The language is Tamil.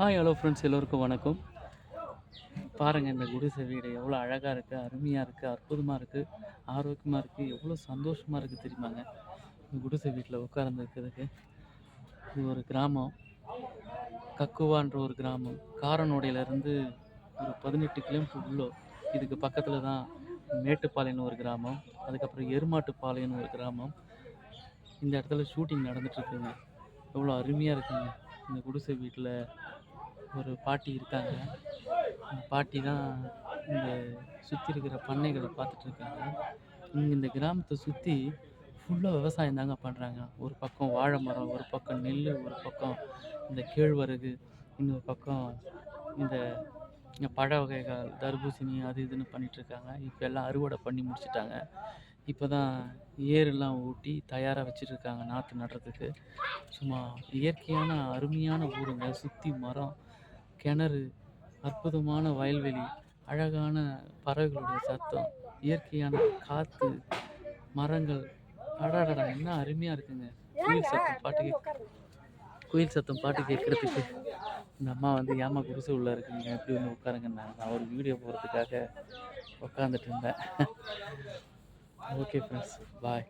ஹாய் ஹலோ ஃப்ரெண்ட்ஸ் எல்லோருக்கும் வணக்கம். பாருங்கள் இந்த குடிசை வீடு எவ்வளோ அழகாக இருக்குது அருமையாக இருக்குது அற்புதமாக இருக்குது ஆரோக்கியமாக இருக்குது எவ்வளோ சந்தோஷமாக இருக்குது தெரியுமாங்க? இந்த குடிசை வீட்டில் உட்கார்ந்துருக்கிறதுக்கு இது ஒரு கிராமம். கக்குவான்ற ஒரு கிராமம். காரனோடையிலேருந்து ஒரு பதினெட்டு கிலோமீட்டர் உள்ளோ இதுக்கு பக்கத்தில் தான் மேட்டுப்பாளையம்னு ஒரு கிராமம். அதுக்கப்புறம் எருமாட்டுப்பாளையம்னு ஒரு கிராமம். இந்த இடத்துல ஷூட்டிங் நடந்துகிட்ருக்குங்க எவ்வளோ அருமையாக இருக்குங்க. இந்த குடிசை வீட்டில் ஒரு பாட்டி இருக்காங்க. அந்த பாட்டி தான் இந்த சுற்றி இருக்கிற பண்ணைகளை பார்த்துட்ருக்காங்க இங்கே இந்த கிராமத்தை சுற்றி ஃபுல்லாக விவசாயம் தாங்க பண்ணுறாங்க ஒரு பக்கம் வாழை மரம் ஒரு பக்கம் நெல் ஒரு பக்கம் இந்த கேழ்வரகு இன்னொரு பக்கம் இந்த இந்த பழ வகைகள் தர்பூசணி அது இதுன்னு பண்ணிகிட்ருக்காங்க இப்போ எல்லாம் அறுவடை பண்ணி முடிச்சிட்டாங்க. இப்போ தான் ஏரெல்லாம் ஊட்டி தயாராக வச்சுருக்காங்க நாற்று நடுறதுக்கு. சும்மா இயற்கையான அருமையான ஊருங்க. சுற்றி மரம் கிணறு அற்புதமான வயல்வெளி அழகான பறவைகளுடைய சத்தம் இயற்கையான காற்று மரங்கள். அடாடடா என்ன அருமையாக இருக்குங்க. குயில் சத்தம் பாட்டு கேட்க குயில் சத்தம் பாட்டு கேட்குறதுக்கு. இந்த அம்மா வந்து ஏமா குடிசை உள்ளே இருக்குங்க. எப்படி வந்து உட்காருங்கன்னாங்க நான் ஒரு வீடியோ போகிறதுக்காக உட்காந்துட்டு இருந்தேன். Okay friends bye